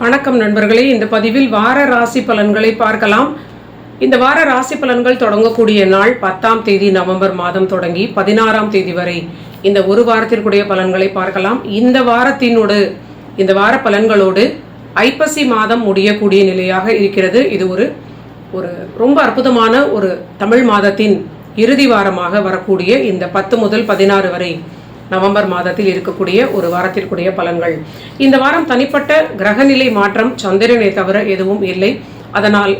வணக்கம் நண்பர்களே. இந்த பதிவில் வார ராசி பலன்களை பார்க்கலாம். இந்த வார ராசி பலன்கள் தொடங்கக்கூடிய நாள் பத்தாம் தேதி நவம்பர் மாதம் தொடங்கி பதினாறாம் தேதி வரை. இந்த ஒரு வாரத்திற்குடைய பலன்களை பார்க்கலாம். இந்த வாரத்தினோடு இந்த வார பலன்களோடு ஐப்பசி மாதம் முடியக்கூடிய நிலையாக இருக்கிறது. இது ஒரு ஒரு ரொம்ப அற்புதமான ஒரு தமிழ் மாதத்தின் இறுதி வாரமாக வரக்கூடிய இந்த பத்து முதல் பதினாறு வரை. நவம்பர் மாதத்தில் இருக்கக்கூடிய ஒரு வாரத்திற்குரிய பலன்கள். இந்த வாரம் தனிப்பட்ட கிரகநிலை மாற்றம் சந்திரனை தவிர எதுவும் இல்லை. அதனால்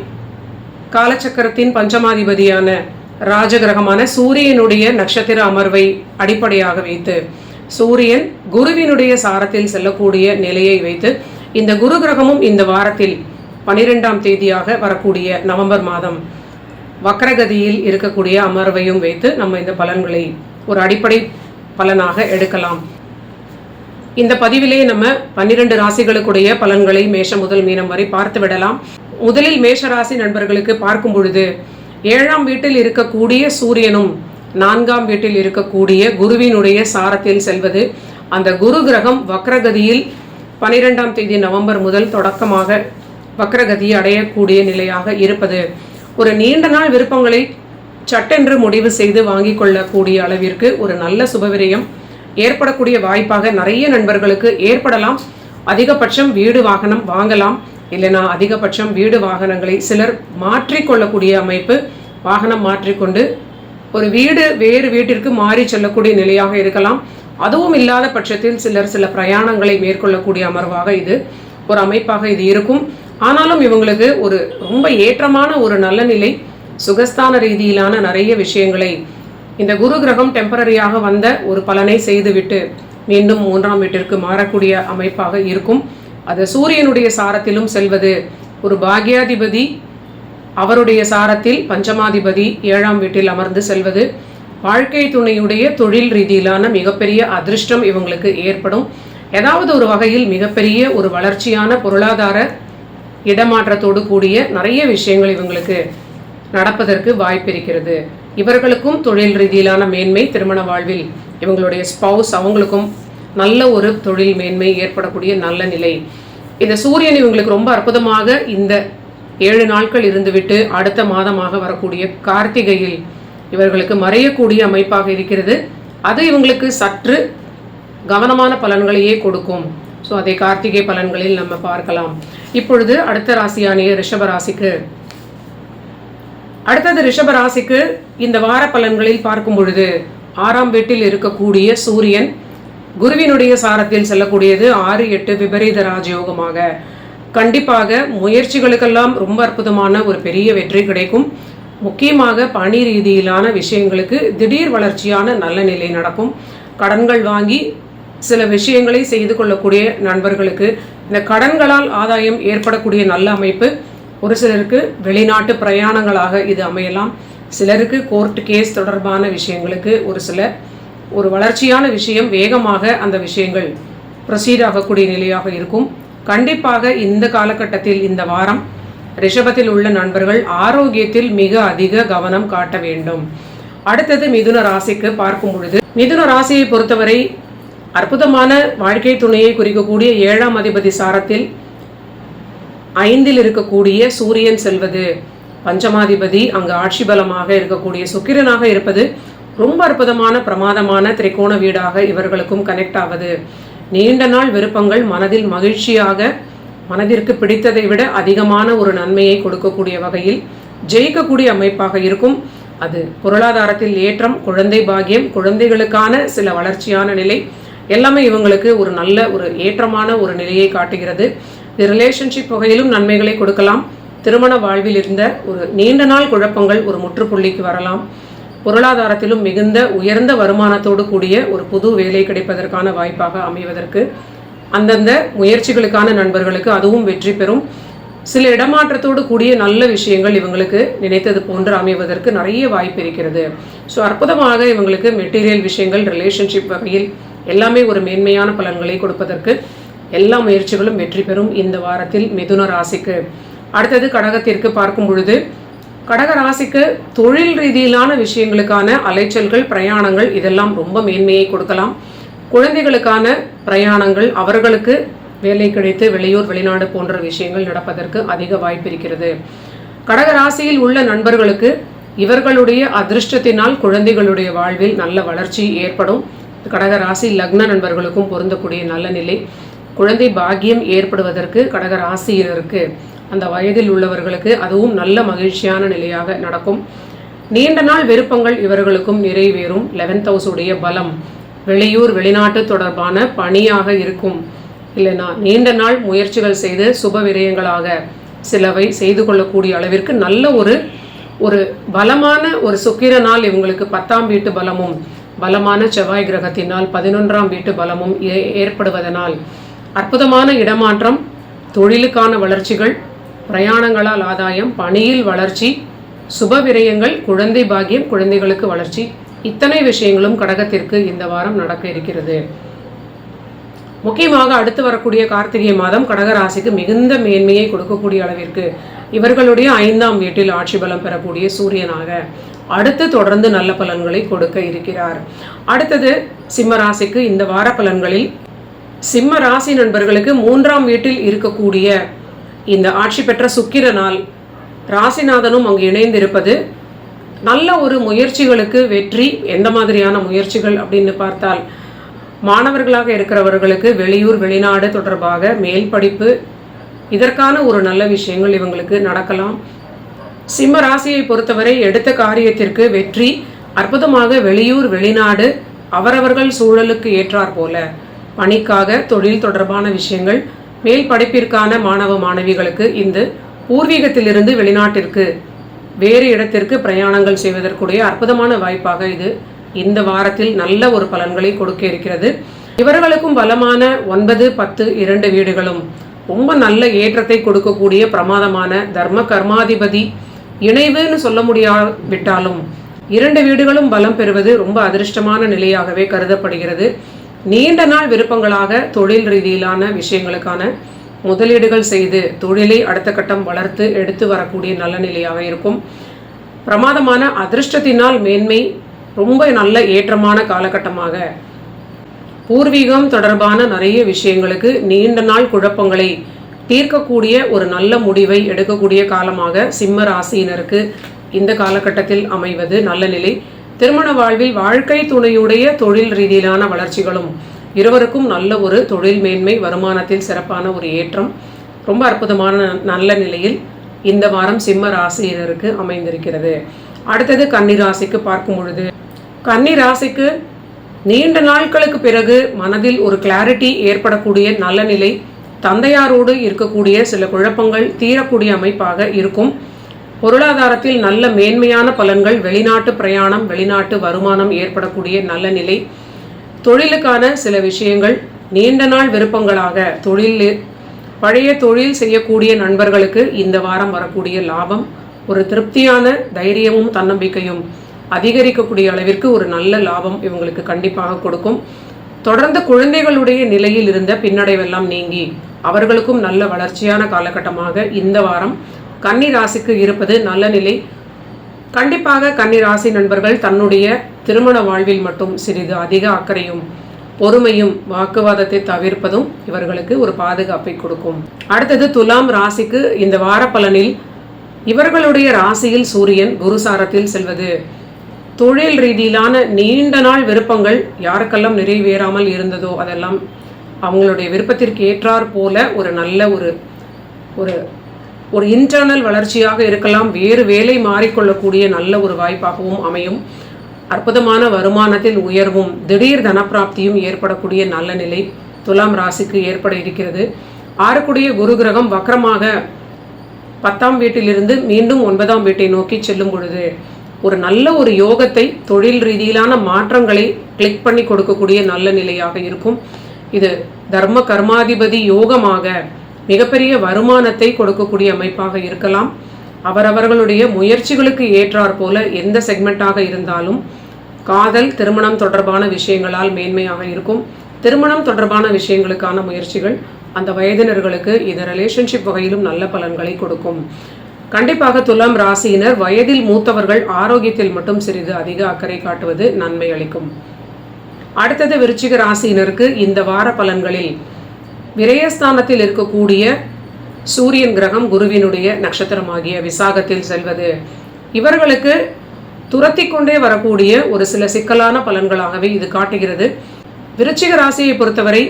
காலச்சக்கரத்தின் பஞ்சமாதிபதியான ராஜகிரகமான சூரியனுடைய நட்சத்திர அமர்வை அடிப்படையாக வைத்து சூரியன் குருவினுடைய சாரத்தில் செல்லக்கூடிய நிலையை வைத்து இந்த குரு கிரகமும் இந்த வாரத்தில் பனிரெண்டாம் தேதியாக வரக்கூடிய நவம்பர் மாதம் வக்ரகதியில் இருக்கக்கூடிய அமர்வையும் வைத்து நம்ம இந்த பலன்களை ஒரு அடிப்படை பலனாக எடுக்கலாம். இந்த பதிவிலே நம்ம பன்னிரண்டு ராசிகளுக்குடைய பலன்களை மேஷம் முதல் மீனம் வரை பார்த்து விடலாம். முதலில் மேஷ ராசி நண்பர்களுக்கு பார்க்கும் பொழுது ஏழாம் வீட்டில் இருக்கக்கூடிய சூரியனும் நான்காம் வீட்டில் இருக்கக்கூடிய குருவினுடைய சாரத்தில் செல்வது அந்த குரு கிரகம் வக்ரகதியில் பனிரெண்டாம் தேதி நவம்பர் முதல் தொடக்கமாக வக்ரகதி அடையக்கூடிய நிலையாக இருப்பது ஒரு நீண்ட நாள் விருப்பங்களை சட்டென்று முடிவு செய்து வாங்கிக் கொள்ளக்கூடிய அளவிற்கு ஒரு நல்ல சுபவிரயம் ஏற்படக்கூடிய வாய்ப்பாக நிறைய நண்பர்களுக்கு ஏற்படலாம். அதிகபட்சம் வீடு வாகனம் வாங்கலாம். இல்லைனா அதிகபட்சம் வீடு வாகனங்களை சிலர் மாற்றிக்கொள்ளக்கூடிய அமைப்பு வாகனம் மாற்றிக்கொண்டு ஒரு வீடு வேறு வீட்டிற்கு மாறி செல்லக்கூடிய நிலையாக இருக்கலாம். அதுவும் இல்லாத பட்சத்தில் சிலர் சில பிரயாணங்களை மேற்கொள்ளக்கூடிய அமர்வாக இது ஒரு அமைப்பாக இது இருக்கும். ஆனாலும் இவங்களுக்கு ஒரு ரொம்ப ஏற்றமான ஒரு நல்ல நிலை. சுகஸ்தான ரீதியிலான நிறைய விஷயங்களை இந்த குரு கிரகம் டெம்பரரியாக வந்த ஒரு பலனை செய்துவிட்டு மீண்டும் மூன்றாம் வீட்டிற்கு மாறக்கூடிய அமைப்பாக இருக்கும். அது சூரியனுடைய சாரத்திலும் செல்வது ஒரு பாக்யாதிபதி அவருடைய சாரத்தில் பஞ்சமாதிபதி ஏழாம் வீட்டில் அமர்ந்து செல்வது வாழ்க்கை துணையுடைய தொழில் ரீதியிலான மிகப்பெரிய அதிர்ஷ்டம் இவங்களுக்கு ஏற்படும். ஏதாவது ஒரு வகையில் மிகப்பெரிய ஒரு வளர்ச்சியான பொருளாதார இடமாற்றத்தோடு கூடிய நிறைய விஷயங்கள் இவங்களுக்கு நடப்பதற்கு வாய்ப்பிருக்கிறது. இவர்களுக்கும் தொழில் ரீதியிலான மேன்மை திருமண வாழ்வில் இவங்களுடைய ஸ்பவுஸ் அவங்களுக்கும் நல்ல ஒரு தொழில் மேன்மை ஏற்படக்கூடிய நல்ல நிலை. இந்த சூரியன் இவங்களுக்கு ரொம்ப அற்புதமாக இந்த ஏழு நாட்கள் இருந்துவிட்டு அடுத்த மாதமாக வரக்கூடிய கார்த்திகையில் இவர்களுக்கு மறையக்கூடிய அமைப்பாக இருக்கிறது. அது இவங்களுக்கு சற்று கவனமான பலன்களையே கொடுக்கும். ஸோ அதை கார்த்திகை பலன்களில் நம்ம பார்க்கலாம். இப்பொழுது அடுத்த ராசியானிய ரிஷப ராசிக்கு அடுத்தது ரிஷப ராசிக்கு இந்த வார பலன்களில் பார்க்கும் பொழுது ஆறாம் வீட்டில் இருக்கக்கூடிய சூரியன் குருவினுடைய சாரத்தில் செல்லக்கூடியது ஆறு எட்டு விபரீத ராஜயோகமாக. கண்டிப்பாக முயற்சிகளுக்கெல்லாம் ரொம்ப அற்புதமான ஒரு பெரிய வெற்றி கிடைக்கும். முக்கியமாக பணி ரீதியிலான விஷயங்களுக்கு திடீர் வளர்ச்சியான நல்ல நிலை நடக்கும். கடன்கள் வாங்கி சில விஷயங்களை செய்து கொள்ளக்கூடிய நண்பர்களுக்கு இந்த கடன்களால் ஆதாயம் ஏற்படக்கூடிய நல்ல அமைப்பு ஒரு சிலருக்கு வெளிநாட்டு பிரயாணங்களாக இது அமையலாம். சிலருக்கு கோர்ட் கேஸ் தொடர்பான விஷயங்களுக்கு ஒரு சில ஒரு வளர்ச்சியான விஷயம் வேகமாக அந்த விஷயங்கள் ப்ரொசீட் ஆகக்கூடிய நிலையாக இருக்கும். கண்டிப்பாக இந்த காலகட்டத்தில் இந்த வாரம் ரிஷபத்தில் உள்ள நண்பர்கள் ஆரோக்கியத்தில் மிக அதிக கவனம் காட்ட வேண்டும். அடுத்தது மிதுன ராசிக்கு பார்க்கும் பொழுது மிதுன ராசியை பொறுத்தவரை அற்புதமான வாழ்க்கை துணையை குறிக்கக்கூடிய ஏழாம் அதிபதி சாரத்தில் ஐந்தில் இருக்கக்கூடிய சூரியன் செல்வது. பஞ்சமாதிபதி அங்கு ஆட்சி பலமாக இருக்கக்கூடிய சுக்கிரனாக இருப்பது ரொம்ப அற்புதமான பிரமாதமான திரிகோண வீடாக இவர்களுக்கும் கனெக்ட் ஆவது. நீண்ட நாள் விருப்பங்கள் மனதில் மகிழ்ச்சியாக மனதிற்கு பிடித்ததை விட அதிகமான ஒரு நன்மையை கொடுக்கக்கூடிய வகையில் ஜெயிக்கக்கூடிய அமைப்பாக இருக்கும். அது பொருளாதாரத்தில் ஏற்றம் குழந்தை பாக்கியம் குழந்தைகளுக்கான சில வளர்ச்சியான நிலை எல்லாமே இவங்களுக்கு ஒரு நல்ல ஒரு ஏற்றமான ஒரு நிலையை காட்டுகிறது. இது ரிலேஷன்ஷிப் வகையிலும் நன்மைகளை கொடுக்கலாம். திருமண வாழ்வில் இருந்த ஒரு நீண்ட நாள் குழப்பங்கள் ஒரு முற்றுப்புள்ளிக்கு வரலாம். பொருளாதாரத்திலும் மிகுந்த உயர்ந்த வருமானத்தோடு கூடிய ஒரு புது வேலை கிடைப்பதற்கான வாய்ப்பாக அமைவதற்கு அந்தந்த முயற்சிகளுக்கான நண்பர்களுக்கு அதுவும் வெற்றி பெறும். சில இடமாற்றத்தோடு கூடிய நல்ல விஷயங்கள் இவங்களுக்கு நினைத்தது போன்று அமைவதற்கு நிறைய வாய்ப்பு இருக்கிறது. ஸோ அற்புதமாக இவங்களுக்கு மெட்டீரியல் விஷயங்கள் ரிலேஷன்ஷிப் வகையில் எல்லாமே ஒரு மேன்மையான பலன்களை கொடுப்பதற்கு எல்லா முயற்சிகளும் வெற்றி பெறும் இந்த வாரத்தில் மிதுன ராசிக்கு. அடுத்தது கடகத்திற்கு பார்க்கும் பொழுது கடக ராசிக்கு தொழில் ரீதியிலான விஷயங்களுக்கான அலைச்சல்கள் பிரயாணங்கள் இதெல்லாம் ரொம்ப மேன்மையை கொடுக்கலாம். குழந்தைகளுக்கான பிரயாணங்கள் அவர்களுக்கு வேலை கிடைத்து வெளியூர் வெளிநாடு போன்ற விஷயங்கள் நடப்பதற்கு அதிக வாய்ப்பு இருக்கிறது. கடக ராசியில் உள்ள நண்பர்களுக்கு இவர்களுடைய அதிர்ஷ்டத்தினால் குழந்தைகளுடைய வாழ்வில் நல்ல வளர்ச்சி ஏற்படும். கடக ராசி லக்ன நண்பர்களுக்கும் பொருந்தக்கூடிய நல்ல நிலை. குழந்தை பாக்கியம் ஏற்படுவதற்கு கடக ராசியினருக்கு அந்த வயதில் உள்ளவர்களுக்கு அதுவும் நல்ல மகிழ்ச்சியான நிலையாக நடக்கும். நீண்ட நாள் விருப்பங்கள் இவர்களுக்கும் நிறைவேறும். லெவன்த் ஹவுஸ் உடைய பலம் வெளியூர் வெளிநாட்டு தொடர்பான பணியாக இருக்கும். இல்லைனா நீண்ட நாள் முயற்சிகள் செய்து சுப விரயங்களாக சிலவை செய்து கொள்ளக்கூடிய அளவிற்கு நல்ல ஒரு ஒரு பலமான ஒரு சுக்கிர நாள் இவங்களுக்கு பத்தாம் வீட்டு பலமும் பலமான செவ்வாய் கிரகத்தினால் பதினொன்றாம் வீட்டு பலமும் ஏற்படுவதனால் அற்புதமான இடமாற்றம் தொழிலுக்கான வளர்ச்சிகள் பிரயாணங்களால் ஆதாயம் பணியில் வளர்ச்சி சுப விரயங்கள் குழந்தை பாக்கியம் குழந்தைகளுக்கு வளர்ச்சி. இத்தனை விஷயங்களும் கடகத்திற்கு இந்த வாரம் நடக்க இருக்கிறது. முக்கியமாக அடுத்து வரக்கூடிய கார்த்திகை மாதம் கடகராசிக்கு மிகுந்த மேன்மையை கொடுக்கக்கூடிய அளவிற்கு இவர்களுடைய ஐந்தாம் வீட்டில் ஆட்சி பலம் பெறக்கூடிய சூரியனாக அடுத்து தொடர்ந்து நல்ல பலன்களை கொடுக்க இருக்கிறார். அடுத்தது சிம்மராசிக்கு இந்த வார பலன்களில் சிம்ம ராசி நண்பர்களுக்கு மூன்றாம் வீட்டில் இருக்கக்கூடிய இந்த ஆட்சி பெற்ற சுக்கிரனால் ராசிநாதனும் அங்கு இணைந்திருப்பது நல்ல ஒரு முயற்சிகளுக்கு வெற்றி. எந்த மாதிரியான முயற்சிகள் அப்படின்னு பார்த்தால் மாணவர்களாக இருக்கிறவர்களுக்கு வெளியூர் வெளிநாடு தொடர்பாக மேல் படிப்பு இதற்கான ஒரு நல்ல விஷயங்கள் இவங்களுக்கு நடக்கலாம். சிம்ம ராசியை பொறுத்தவரை எடுத்த காரியத்திற்கு வெற்றி அற்புதமாக வெளியூர் வெளிநாடு அவரவர்கள் சூழலுக்கு ஏற்றார் போல. பணிக்காக தொழில் தொடர்பான விஷயங்கள் மேல் படிப்பிற்கான மாணவ மாணவிகளுக்கு இந்த பூர்வீகத்திலிருந்து வெளிநாட்டிற்கு வேறு இடத்திற்கு பிரயாணங்கள் செய்வதற்குடைய அற்புதமான வாய்ப்பாக இது இந்த வாரத்தில் நல்ல ஒரு பலன்களை கொடுக்க இருக்கிறது. இவர்களுக்கும் பலமான ஒன்பது பத்து இரண்டு வீடுகளும் ரொம்ப நல்ல ஏற்றத்தை கொடுக்கக்கூடிய பிரமாதமான தர்ம கர்மாதிபதி இணைவுன்னு சொல்ல முடியாவிட்டாலும் இரண்டு வீடுகளும் பலம் பெறுவது ரொம்ப அதிர்ஷ்டமான நிலையாகவே கருதப்படுகிறது. நீண்ட நாள் விருப்பங்களாக தொழில் ரீதியிலான விஷயங்களுக்கான முதலீடுகள் செய்து தொழிலை அடுத்த கட்டம் வளர்த்து எடுத்து வரக்கூடிய நல்ல நிலையாக இருக்கும். பிரமாதமான அதிர்ஷ்டத்தினால் மேன்மை ரொம்ப நல்ல ஏற்றமான காலகட்டமாக. பூர்வீகம் தொடர்பான நிறைய விஷயங்களுக்கு நீண்ட நாள் குழப்பங்களை தீர்க்கக்கூடிய ஒரு நல்ல முடிவை எடுக்கக்கூடிய காலமாக சிம்ம ராசியினருக்கு இந்த காலகட்டத்தில் அமைவது நல்ல நிலை. திருமண வாழ்வில் வாழ்க்கை துணையுடைய தொழில் ரீதியிலான வளர்ச்சிகளும் இருவருக்கும் நல்ல ஒரு தொழில் மேன்மை வருமானத்தில் சிறப்பான ஒரு ஏற்றம். ரொம்ப அற்புதமான நல்ல நிலையில் இந்த வாரம் சிம்ம ராசியினருக்கு அமைந்திருக்கிறது. அடுத்தது கன்னி ராசிக்கு பார்க்கும் பொழுது கன்னி ராசிக்கு நீண்ட நாட்களுக்கு பிறகு மனதில் ஒரு கிளாரிட்டி ஏற்படக்கூடிய நல்ல நிலை தந்தையாரோடு இருக்கக்கூடிய சில குழப்பங்கள் தீரக்கூடிய அமைப்பாக இருக்கும். பொருளாதாரத்தில் நல்ல மேன்மையான பலன்கள் வெளிநாட்டு பிரயாணம் வெளிநாட்டு வருமானம் ஏற்படக்கூடிய நல்ல நிலை. தொழிலுக்கான சில விஷயங்கள். நீண்ட நாள் விருப்பங்களாக தொழில் பழைய தொழில் செய்யக்கூடிய நண்பர்களுக்கு இந்த வாரம் வரக்கூடிய லாபம். ஒரு திருப்தியான தைரியமும் தன்னம்பிக்கையும் அதிகரிக்கக்கூடிய அளவிற்கு ஒரு நல்ல லாபம் இவங்களுக்கு கண்டிப்பாக கொடுக்கும். தொடர்ந்து குழந்தைகளுடைய நிலையில் இருந்த பின்னடைவெல்லாம் நீங்கி அவர்களுக்கும் நல்ல வளர்ச்சியான காலகட்டமாக இந்த வாரம் கன்னி ராசிக்கு இருப்பது நல்ல நிலை. கண்டிப்பாக கன்னி ராசி நண்பர்கள் தன்னுடைய திருமண வாழ்வில் மட்டும் சிறிது அதிக அக்கறையும் பொறுமையும் வாக்குவாதத்தை தவிர்ப்பதும் இவர்களுக்கு ஒரு பாதுகாப்பை கொடுக்கும். அடுத்தது துலாம் ராசிக்கு இந்த வார பலனில் இவர்களுடைய ராசியில் சூரியன் குருசாரத்தில் செல்வது. தொழில் ரீதியிலான நீண்ட நாள் விருப்பங்கள் யாருக்கெல்லாம் நிறைவேறாமல் இருந்ததோ அதெல்லாம் அவங்களுடைய விருப்பத்திற்கு ஏற்றார் போல ஒரு நல்ல ஒரு ஒரு ஒரு இன்டர்னல் வளர்ச்சியாக இருக்கலாம் வேறு வேலை மாறிக்கொள்ளக்கூடிய நல்ல ஒரு வாய்ப்பாகவும் அமையும். அற்புதமான வருமானத்தில் உயர்வும் திடீர் தனப்பிராப்தியும் ஏற்படக்கூடிய நல்ல நிலை துலாம் ராசிக்கு ஏற்பட இருக்கிறது. ஆறுக்குடிய குரு கிரகம் வக்கரமாக பத்தாம் வீட்டிலிருந்து மீண்டும் ஒன்பதாம் வீட்டை நோக்கி செல்லும் பொழுது ஒரு நல்ல ஒரு யோகத்தை தொழில் ரீதியிலான மாற்றங்களை கிளிக் பண்ணி கொடுக்கக்கூடிய நல்ல நிலையாக இருக்கும். இது தர்ம கர்மாதிபதி யோகமாக மிகப்பெரிய வருமானத்தை கொடுக்கக்கூடிய அமைப்பாக இருக்கலாம். அவரவர்களுடைய முயற்சிகளுக்கு ஏற்றார் போல எந்த செக்மெண்ட்டாக இருந்தாலும் காதல் திருமணம் தொடர்பான விஷயங்களால் மேன்மையாக இருக்கும். திருமணம் தொடர்பான விஷயங்களுக்கான முயற்சிகள் அந்த வயதினர்களுக்கு இது ரிலேஷன்ஷிப் வகையிலும் நல்ல பலன்களை கொடுக்கும். கண்டிப்பாக துலாம் ராசியினர் வயதில் மூத்தவர்கள் ஆரோக்கியத்தில் மட்டும் சிறிது அதிக அக்கறை காட்டுவது நன்மை அளிக்கும். அடுத்தது விருச்சிக ராசியினருக்கு இந்த வார பலன்களில் விரயஸ்தானத்தில் இருக்கக்கூடிய சூரியன் கிரகம் குருவினுடைய நட்சத்திரமாகிய விசாகத்தில் செல்வது. இவர்களுக்கு துரத்தி கொண்டே வரக்கூடிய ஒரு சில சிக்கலான பலன்களாகவே இது காட்டுகிறது. விருச்சிக ராசியை பொறுத்தவரை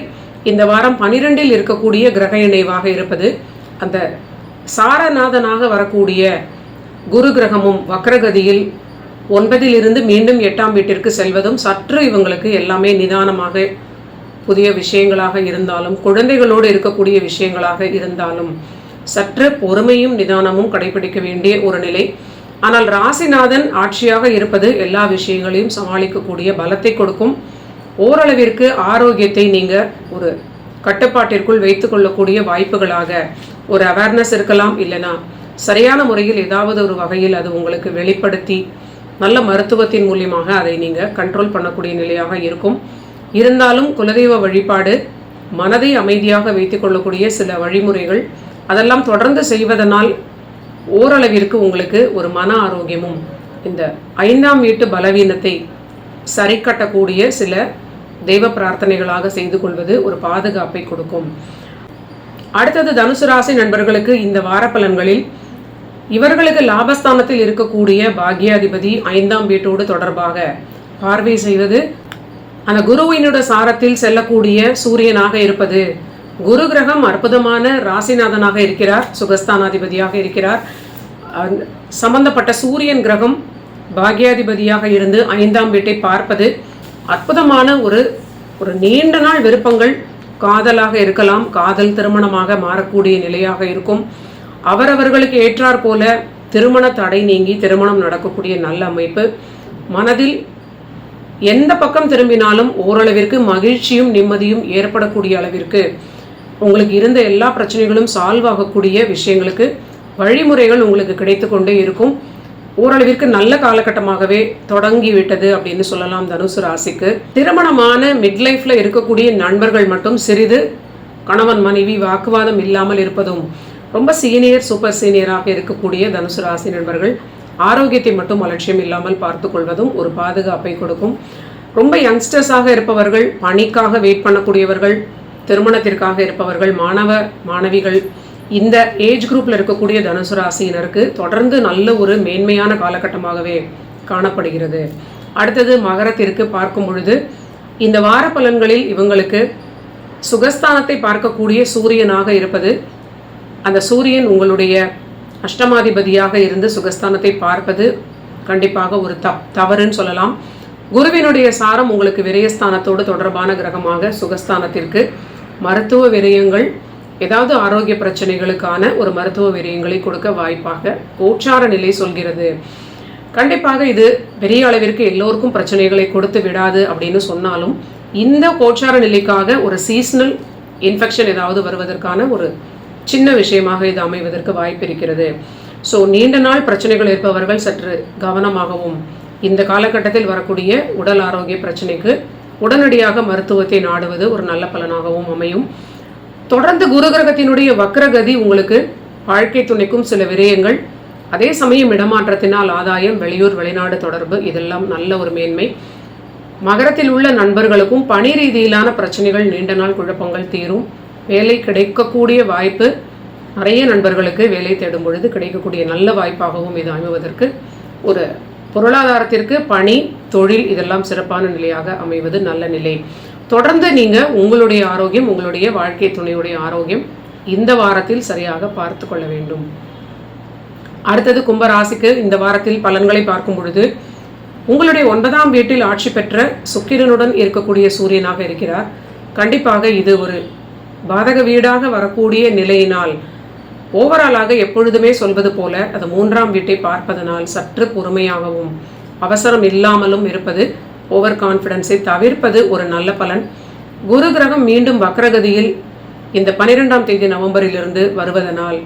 இந்த வாரம் பனிரெண்டில் இருக்கக்கூடிய கிரக இணைவாக இருப்பது. அந்த சாரநாதனாக வரக்கூடிய குரு கிரகமும் வக்ரகதியில் ஒன்பதிலிருந்து மீண்டும் எட்டாம் வீட்டிற்கு செல்வதும் சற்று இவங்களுக்கு எல்லாமே நிதானமாக புதிய விஷயங்களாக இருந்தாலும் குழந்தைகளோடு இருக்கக்கூடிய விஷயங்களாக இருந்தாலும் சற்று பொறுமையும் நிதானமும் கடைபிடிக்க வேண்டிய ஒரு நிலை. ஆனால் ராசிநாதன் ஆட்சியாக இருப்பது எல்லா விஷயங்களையும் சமாளிக்கக்கூடிய பலத்தை கொடுக்கும். ஓரளவிற்கு ஆரோக்கியத்தை நீங்கள் ஒரு கட்டுப்பாட்டிற்குள் வைத்துக்கொள்ளக்கூடிய வாய்ப்புகளாக ஒரு அவேர்னஸ் இருக்கலாம் இல்லைனா சரியான முறையில் ஏதாவது ஒரு வகையில் அது உங்களுக்கு வெளிப்படுத்தி நல்ல மருத்துவத்தின் மூலியமாக அதை நீங்கள் கண்ட்ரோல் பண்ணக்கூடிய நிலையாக இருக்கும். இருந்தாலும் குலதெய்வ வழிபாடு மனதை அமைதியாக வைத்துக்கொள்ளக்கூடிய சில வழிமுறைகள் அதெல்லாம் தொடர்ந்து செய்வதனால் ஓரளவிற்கு உங்களுக்கு ஒரு மன ஆரோக்கியமும் இந்த ஐந்தாம் வீட்டு பலவீனத்தை சரி கட்டக்கூடிய சில தெய்வ பிரார்த்தனைகளாக செய்து கொள்வது ஒரு பாதுகாப்பை கொடுக்கும். அடுத்தது தனுசு ராசி நண்பர்களுக்கு இந்த வார பலன்களில் இவர்களுக்கு லாபஸ்தானத்தில் இருக்கக்கூடிய பாக்யாதிபதி ஐந்தாம் வீட்டோடு தொடர்பாக பார்வை செய்வது அந்த குருவினுடைய சாரத்தில் செல்லக்கூடிய சூரியனாக இருப்பது. குரு கிரகம் அற்புதமான ராசிநாதனாக இருக்கிறார் சுகஸ்தானாதிபதியாக இருக்கிறார். சம்பந்தப்பட்ட சூரியன் கிரகம் பாக்யாதிபதியாக இருந்து ஐந்தாம் வீட்டை பார்ப்பது அற்புதமான ஒரு ஒரு நீண்ட நாள் விருப்பங்கள். காதலாக இருக்கலாம் காதல் திருமணமாக மாறக்கூடிய நிலையாக இருக்கும். அவரவர்களுக்கு ஏற்றார் போல திருமண தடை நீங்கி திருமணம் நடக்கக்கூடிய நல்ல அமைப்பு. மனதில் எந்த பக்கம் திரும்பினாலும் ஓரளவிற்கு மகிழ்ச்சியும் நிம்மதியும் ஏற்படக்கூடிய அளவிற்கு உங்களுக்கு இருந்த எல்லா பிரச்சனைகளும் சால்வ் ஆகக்கூடிய விஷயங்களுக்கு வழிமுறைகள் உங்களுக்கு கிடைத்து கொண்டே இருக்கும். ஓரளவிற்கு நல்ல காலகட்டமாகவே தொடங்கி விட்டது அப்படின்னு சொல்லலாம் தனுசு ராசிக்கு. திருமணமான மிட் லைஃப்ல இருக்கக்கூடிய நண்பர்கள் மட்டும் சிறிது கணவன் மனைவி வாக்குவாதம் இல்லாமல் இருப்பதும் ரொம்ப சீனியர் சூப்பர் சீனியராக இருக்கக்கூடிய தனுசு ராசி நண்பர்கள். ஆரோக்கியத்தை மட்டும் அலட்சியம் இல்லாமல் பார்த்து கொள்வதும் ஒரு பாதுகாப்பை கொடுக்கும். ரொம்ப யங்ஸ்டர்ஸாக இருப்பவர்கள் பணிக்காக வெயிட் பண்ணக்கூடியவர்கள் திருமணத்திற்காக இருப்பவர்கள் மாணவ மாணவிகள் இந்த ஏஜ் குரூப்பில் இருக்கக்கூடிய தனுசு ராசியினருக்கு தொடர்ந்து நல்ல ஒரு மேன்மையான காலகட்டமாகவே காணப்படுகிறது. அடுத்தது மகரத்திற்கு பார்க்கும் பொழுது இந்த வார பலன்களில் இவங்களுக்கு சுகஸ்தானத்தை பார்க்கக்கூடிய சூரியனாக இருப்பது அந்த சூரியன் உங்களுடைய அஷ்டமாதிபதியாக இருந்து சுகஸ்தானத்தை பார்ப்பது கண்டிப்பாக ஒரு த தவறுன்னு சொல்லலாம். குருவினுடைய சாரம் உங்களுக்கு விரயஸ்தானத்தோடு தொடர்பான கிரகமாக சுகஸ்தானத்திற்கு மருத்துவ விரயங்கள் ஏதாவது ஆரோக்கிய பிரச்சனைகளுக்கான ஒரு மருத்துவ விரயங்களை கொடுக்க வாய்ப்பாக கோச்சார நிலை சொல்கிறது. கண்டிப்பாக இது பெரிய அளவிற்கு எல்லோருக்கும் பிரச்சனைகளை கொடுத்து விடாது அப்படின்னு சொன்னாலும் இந்த கோச்சார நிலைக்காக ஒரு சீசனல் இன்ஃபெக்ஷன் ஏதாவது வருவதற்கான ஒரு சின்ன விஷயமாக இது அமைவதற்கு வாய்ப்பு இருக்கிறது ஸோ நீண்ட நாள் பிரச்சனைகள் இருப்பவர்கள் சற்று கவனமாகவும் இந்த காலகட்டத்தில் வரக்கூடிய உடல் ஆரோக்கிய பிரச்சனைக்கு உடனடியாக மருத்துவத்தை நாடுவது ஒரு நல்ல பலனாகவும் அமையும். தொடர்ந்து குரு கிரகத்தினுடைய வக்ரகதி உங்களுக்கு வாழ்க்கை துணைக்கும் சில விரயங்கள். அதே சமயம் இடமாற்றத்தினால் ஆதாயம் வெளியூர் வெளிநாடு தொடர்பு இதெல்லாம் நல்ல ஒரு மேன்மை. மகரத்தில் உள்ள நண்பர்களுக்கும் பணி ரீதியிலான பிரச்சனைகள் நீண்ட நாள் குழப்பங்கள் தீரும். வேலை கிடைக்கக்கூடிய வாய்ப்பு நிறைய நண்பர்களுக்கு வேலை தேடும் பொழுது கிடைக்கக்கூடிய நல்ல வாய்ப்பாகவும் இது அமைவதற்கு ஒரு பொருளாதாரத்திற்கு பணி தொழில் இதெல்லாம் சிறப்பான நிலையாக அமைவது நல்ல நிலை. தொடர்ந்து நீங்கள் உங்களுடைய ஆரோக்கியம் உங்களுடைய வாழ்க்கை துணையுடைய ஆரோக்கியம் இந்த வாரத்தில் சரியாக பார்த்து கொள்ள வேண்டும். அடுத்தது கும்பராசிக்கு இந்த வாரத்தில் பலன்களை பார்க்கும் பொழுது உங்களுடைய ஒன்பதாம் வீட்டில் ஆட்சி பெற்ற சுக்கிரனுடன் இருக்கக்கூடிய சூரியனாக இருக்கிறார். கண்டிப்பாக இது ஒரு பாதக வீடாக வரக்கூடிய நிலையினால் ஓவராலாக எப்பொழுதுமே சொல்வது போல அது மூன்றாம் வீட்டை பார்ப்பதனால் சற்று பொறுமையாகவும் அவசரம் இல்லாமலும் இருப்பது ஓவர் கான்ஃபிடென்ஸை தவிர்ப்பது ஒரு நல்ல பலன். குரு கிரகம் மீண்டும் வக்ரகதியில் இந்த பனிரெண்டாம் தேதி நவம்பரிலிருந்து வருவதனால்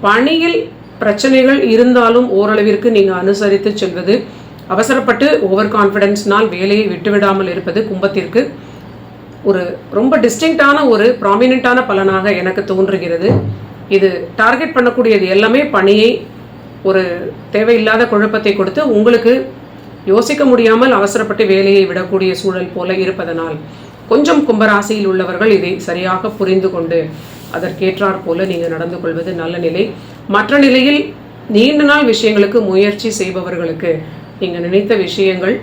பணியில் பிரச்சனைகள் இருந்தாலும் ஓரளவிற்கு நீங்கள் அனுசரித்து செல்வது அவசரப்பட்டு ஓவர் கான்ஃபிடென்ஸ்னால் வேலையை விட்டுவிடாமல் இருப்பது கும்பத்திற்கு ஒரு ரொம்ப டிஸ்டிங்டான ஒரு ப்ராமினெண்ட்டான பலனாக எனக்கு தோன்றுகிறது. இது டார்கெட் பண்ணக்கூடியது எல்லாமே பணியை ஒரு தேவையில்லாத குழப்பத்தை கொடுத்து உங்களுக்கு யோசிக்க முடியாமல் அவசரப்பட்டு வேலையை விடக்கூடிய சூழல் போல இருப்பதனால் கொஞ்சம் கும்பராசியில் உள்ளவர்கள் இதை சரியாக புரிந்து கொண்டு அதற்கேற்றாற் போல நீங்கள் நடந்து கொள்வது நல்ல நிலை. மற்ற நிலையில் நீண்ட நாள் விஷயங்களுக்கு முயற்சி செய்பவர்களுக்கு நீங்கள் நினைத்த விஷயங்கள்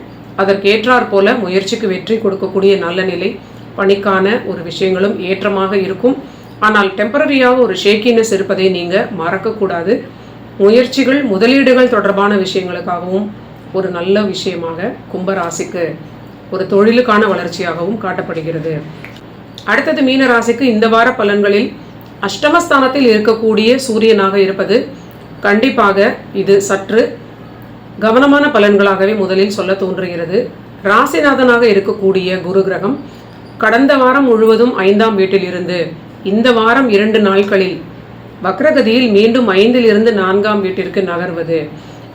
அதற்கேற்றாற் போல முயற்சிக்கு வெற்றி கொடுக்கக்கூடிய நல்ல நிலை. பணிக்கான ஒரு விஷயங்களும் ஏற்றமாக இருக்கும். ஆனால் டெம்பரரியாக ஒரு ஷேக்கினஸ் இருப்பதை நீங்கள் மறக்கக்கூடாது. முயற்சிகள் முதலீடுகள் தொடர்பான விஷயங்களுக்காகவும் ஒரு நல்ல விஷயமாக கும்பராசிக்கு ஒரு தொழிலுக்கான வளர்ச்சியாகவும் காட்டப்படுகிறது. அடுத்தது மீனராசிக்கு இந்த வார பலன்களில் அஷ்டமஸ்தானத்தில் இருக்கக்கூடிய சூரியனாக இருப்பது கண்டிப்பாக இது சற்று கவனமான பலன்களாகவே முதலில் சொல்ல தோன்றுகிறது. ராசிநாதனாக இருக்கக்கூடிய குரு கிரகம் கடந்த வாரம் முழுவதும் ஐந்தாம் வீட்டில் இருந்து இந்த வாரம் இரண்டு நாட்களில் வக்ரகதியில் மீண்டும் ஐந்தில் இருந்து நான்காம் வீட்டிற்கு நகர்வது.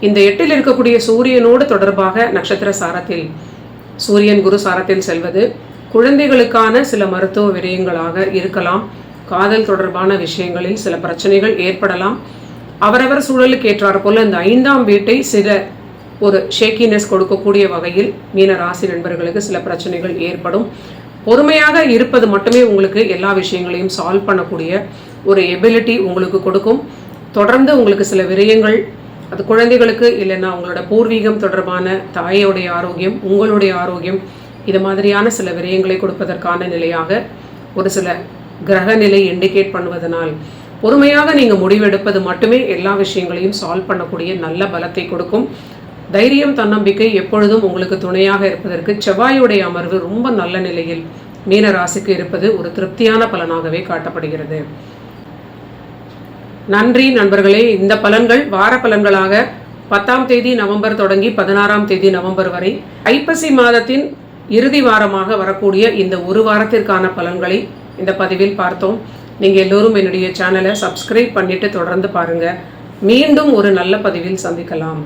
இந்த எட்டில் இருக்கக்கூடிய சூரியனோடு தொடர்பாக நட்சத்திர சாரத்தில் சூரியன் குரு சாரத்தில் செல்வது குழந்தைகளுக்கான சில மருத்துவ விரயங்களாக இருக்கலாம். காதல் தொடர்பான விஷயங்களில் சில பிரச்சனைகள் ஏற்படலாம். அவரவர் சூழலுக்கு ஏற்றார் போல இந்த ஐந்தாம் வீட்டை சில ஒரு ஷேக்கினஸ் கொடுக்கக்கூடிய வகையில் மீன ராசி நண்பர்களுக்கு சில பிரச்சனைகள் ஏற்படும். பொறுமையாக இருப்பது மட்டுமே உங்களுக்கு எல்லா விஷயங்களையும் சால்வ் பண்ணக்கூடிய ஒரு எபிலிட்டி உங்களுக்கு கொடுக்கும். தொடர்ந்து உங்களுக்கு சில விரயங்கள் அது குழந்தைகளுக்கு இல்லைன்னா உங்களோட பூர்வீகம் தொடர்பான தாயோடைய ஆரோக்கியம் உங்களுடைய ஆரோக்கியம் இது மாதிரியான சில விரயங்களை கொடுப்பதற்கான நிலையாக ஒரு சில கிரக நிலை இண்டிகேட் பண்ணுவதனால் பொறுமையாக நீங்கள் முடிவெடுப்பது மட்டுமே எல்லா விஷயங்களையும் சால்வ் பண்ணக்கூடிய நல்ல பலத்தை கொடுக்கும். தைரியம் தன்னம்பிக்கை எப்பொழுதும் உங்களுக்கு துணையாக இருப்பதற்கு செவ்வாயுடைய அமர்வு ரொம்ப நல்ல நிலையில் மீன ராசிக்கு இருப்பது ஒரு திருப்தியான பலனாகவே காட்டப்படுகிறது. நன்றி நண்பர்களே. இந்த பலன்கள் வார பலன்களாக பத்தாம் தேதி நவம்பர் தொடங்கி பதினாறாம் தேதி நவம்பர் வரை ஐப்பசி மாதத்தின் இறுதி வாரமாக வரக்கூடிய இந்த ஒரு வாரத்திற்கான பலன்களை இந்த பதிவில் பார்த்தோம். நீங்கள் எல்லோரும் என்னுடைய சேனலை சப்ஸ்கிரைப் பண்ணிட்டு தொடர்ந்து பாருங்க. மீண்டும் ஒரு நல்ல பதிவில் சந்திக்கலாம்.